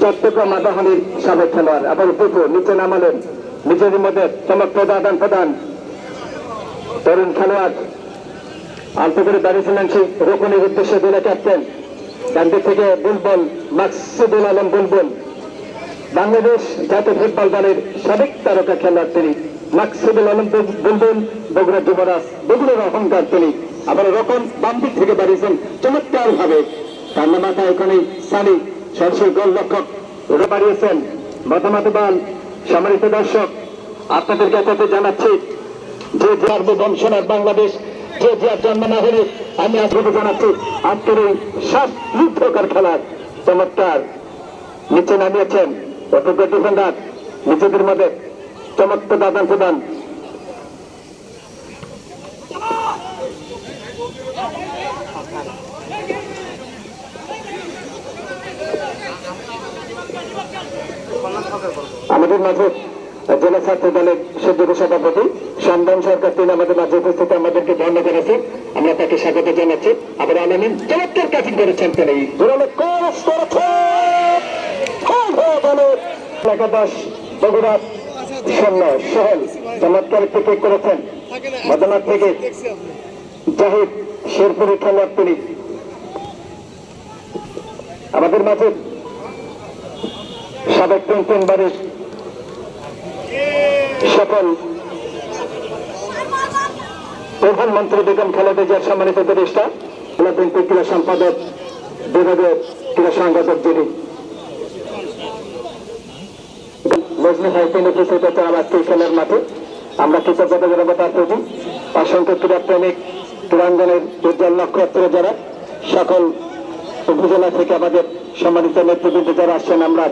চট্টগ্রাম সাবেক খেলোয়াড়। নিচে নামালেন। মধ্যে চমৎকার আদান প্রদান। তরুণ খেলোয়াড়। আলতো করে দাঁড়িয়েছিলেন সেই রোকনের উদ্দেশ্যে ক্যাপ্টেন। ডান থেকে বুলবুল, মাকসুদুল আলম বুলবুল। বাংলাদেশ জাতীয় ফুটবল দলের সাবেক তারকা খেলোয়াড় তিনি, মাকসুদুল আলম বুল- বুলবুল, বগুড়া যুবরাজ, বগুড়ার অহংকার তিনি। আবার রকম বাম দিক থেকে দাঁড়িয়েছেন চমৎকার ভাবে তার মাথায় এখানে সানি সরাসরি গোল রক্ষক ওরা বাড়িয়েছেন মতামত বাল সম্মানিত দর্শক, আপনাদেরকে কথা জানাচ্ছি যে যার বংশনার বাংলাদেশ, যে যার জন্ম না হলে আমি আপনাকে জানাচ্ছি আজকের এই রুদ্ধকার খেলার চমৎকার নিচে নামিয়েছেন অযোগ্য ডিফেন্ডার, নিজেদের মধ্যে চমৎকার আদান প্রদান। আমাদের মাঝে জেলা ছাত্র দলের সদ্য সভাপতি সন্ধান সরকার তিনি আমাদের মাঝে উপস্থিত, আমাদেরকে ধন্য করেছেন আমরা তাকে স্বাগত জানাচ্ছি। আবার আলামিন চমৎকার কাজ করেছেন তিনি। একাদশ বগুড়া চমৎকার একটি করেছেন। মদনাথ থেকে জাহিদ শেরপুরি খেলোয়াড় তিনি। আমাদের মাঝে সাবেক তিন তিনবারের সকল প্রধানমন্ত্রী বেগম খালেদা জিয়ার সম্মানিত উপদেষ্টা বিএনপি ক্রীড়া সম্পাদক বিভাগের ক্রীড়া সংগঠক যিনি যারা সকল উপজেলা থেকে আমাদের সম্মানিত নেতৃবৃন্দ যারা আসছেন, আমরা